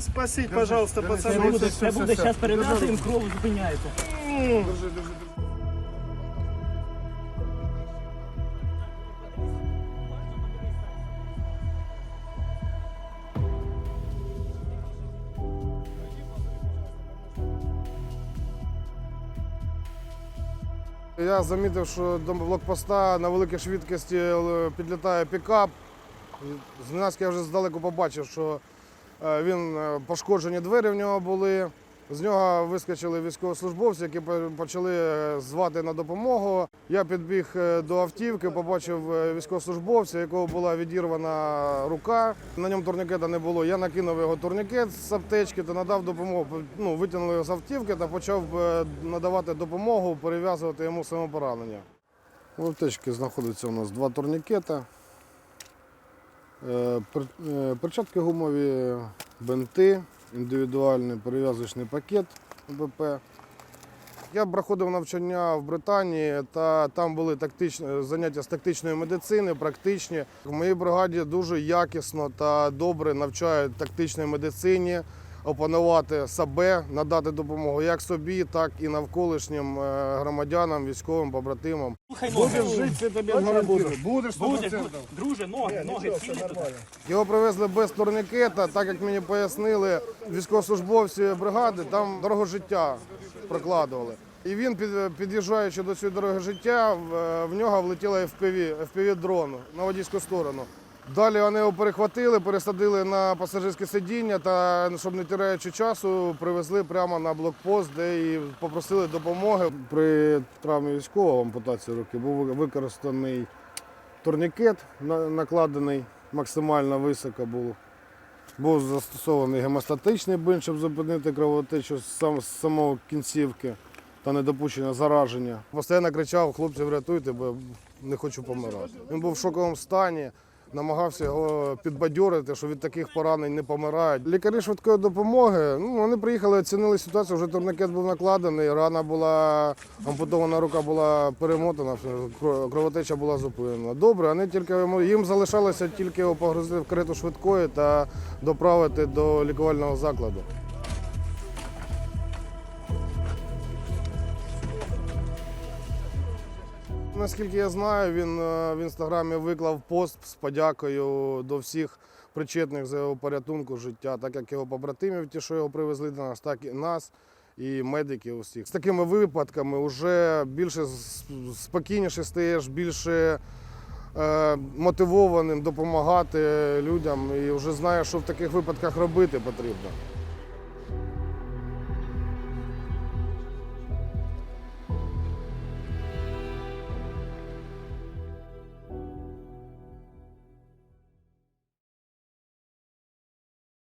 Спасіть, пожалуйста, пацани. це буде зараз передати, їм кров зупиняється. Я замітив, що до блокпоста на великій швидкості е, підлітає пікап. Зненацька я вже здалеку побачив, що він е, пошкоджені двері в нього були. З нього вискочили військовослужбовці, які почали е, звати на допомогу. Я підбіг е, до автівки, побачив е, військовослужбовця, якого була відірвана рука. На ньому турнікета не було. Я накинув його турнікет з аптечки та надав допомогу. Ну, витягнули його з автівки та почав е, надавати допомогу, перев'язувати йому самопоранення. В аптечці знаходиться у нас два турнікета. Е, е, Перчатки гумові, бинти, індивідуальний перев'язочний пакет БП. Я проходив навчання в Британії, та там були тактичні заняття з тактичної медицини, практичні. В моїй бригаді дуже якісно та добре навчають тактичній медицині, опанувати себе, надати допомогу як собі, так і навколишнім е, громадянам, військовим, побратимам. Слухай ноги. жити, це тобі гарантую. Будеш Буде, друже, ноги, ноги цілі. Його привезли без турнікета, так як мені пояснили військовослужбовці бригади, там дорого життя прокладували. І він, під'їжджаючи до цієї дороги життя, в, в нього влетіло FPV, FPV дрон на водійську сторону. Далі вони його перехватили, пересадили на пасажирське сидіння та, щоб не тираючи часу, привезли прямо на блокпост, де і попросили допомоги. При травмі військового ампутації руки був використаний турнікет накладений максимально високо був. Був застосований гемостатичний бинт, щоб зупинити кровотечу з самого кінцівки та недопущення зараження. Постійно кричав, хлопці, врятуйте, бо не хочу помирати. Він був в шоковому стані, намагався його підбадьорити, що від таких поранень не помирають. Лікарі швидкої допомоги ну, вони приїхали, оцінили ситуацію, вже турникет був накладений, рана була ампутована рука була перемотана, кровотеча була зупинена. Добре, вони тільки їм залишалося тільки його погрузити в карету швидкої та доправити до лікувального закладу. Наскільки я знаю, він е, в інстаграмі виклав пост з подякою до всіх причетних за його порятунку життя, так як його побратимів, ті, що його привезли до нас, так і нас, і медиків усіх. З такими випадками вже більше спокійніше стаєш, більше е, мотивованим допомагати людям і вже знаєш, що в таких випадках робити потрібно.